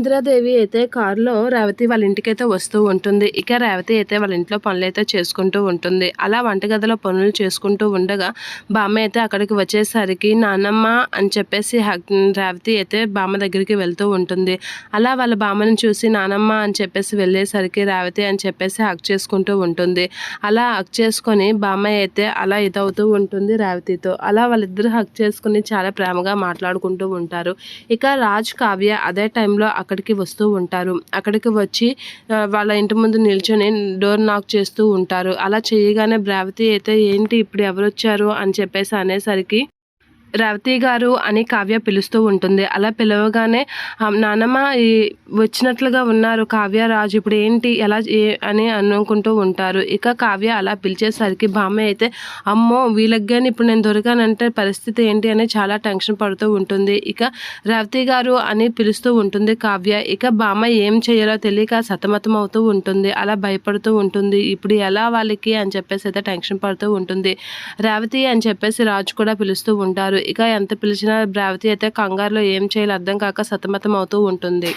ఇందిరాదేవి అయితే కారులో రేవతి వాళ్ళ ఇంటికైతే వస్తూ ఉంటుంది. ఇక రేవతి అయితే వాళ్ళ ఇంట్లో పనులు అయితే చేసుకుంటూ ఉంటుంది. అలా వంటగదిలో పనులు చేసుకుంటూ ఉండగా బామ్మ అయితే అక్కడికి వచ్చేసరికి నానమ్మ అని చెప్పేసి రేవతి అయితే బామ్మ దగ్గరికి వెళ్తూ ఉంటుంది. అలా వాళ్ళ బామ్మని చూసి నానమ్మ అని చెప్పేసి వెళ్ళేసరికి రేవతి అని చెప్పేసి హక్ చేసుకుంటూ ఉంటుంది. అలా హక్ చేసుకొని బామ్మ అయితే అలా ఇదవుతూ ఉంటుంది రేవతితో. అలా వాళ్ళిద్దరు హక్ చేసుకుని చాలా ప్రేమగా మాట్లాడుకుంటూ ఉంటారు. ఇక రాజ్ కావ్య అదే టైంలో అక్కడికి వస్తూ ఉంటారు. అక్కడికి వచ్చి వాళ్ళ ఇంటి ముందు నిల్చొని డోర్ నాక్ చేస్తూ ఉంటారు. అలా చేయగానే రేవతి అయితే ఏంటి? ఇప్పుడు ఎవరు వచ్చారు అని చెప్పేసి అనేసరికి రేవతి గారు అని కావ్య పిలుస్తూ ఉంటుంది. అలా పిలవగానే నానమ్మ ఈ వచ్చినట్లుగా ఉన్నారు. కావ్య రాజు ఇప్పుడు ఏంటి? ఎలా అని అనుకుంటూ ఉంటారు. ఇక కావ్య అలా పిలిచేసరికి బామ్మ అయితే అమ్మో వీళ్ళకి ఇప్పుడు నేను దొరికానంటే పరిస్థితి ఏంటి? అని చాలా టెన్షన్ పడుతూ ఉంటుంది. ఇక రేవతి గారు అని పిలుస్తూ ఉంటుంది కావ్య. ఇక బామ్మ ఏం చేయాలో తెలియక సతమతం అవుతూ ఉంటుంది. అలా భయపడుతూ ఉంటుంది. ఇప్పుడు ఎలా వాళ్ళకి? అని చెప్పేసి అయితే టెన్షన్ పడుతూ ఉంటుంది. రేవతి అని చెప్పేసి రాజు కూడా పిలుస్తూ ఉంటారు. ఇక ఎంత పిలిచినా రేవతి అయితే కంగారులో ఏం చేయాలో అర్థం కాక సతమతం అవుతూ ఉంటుంది.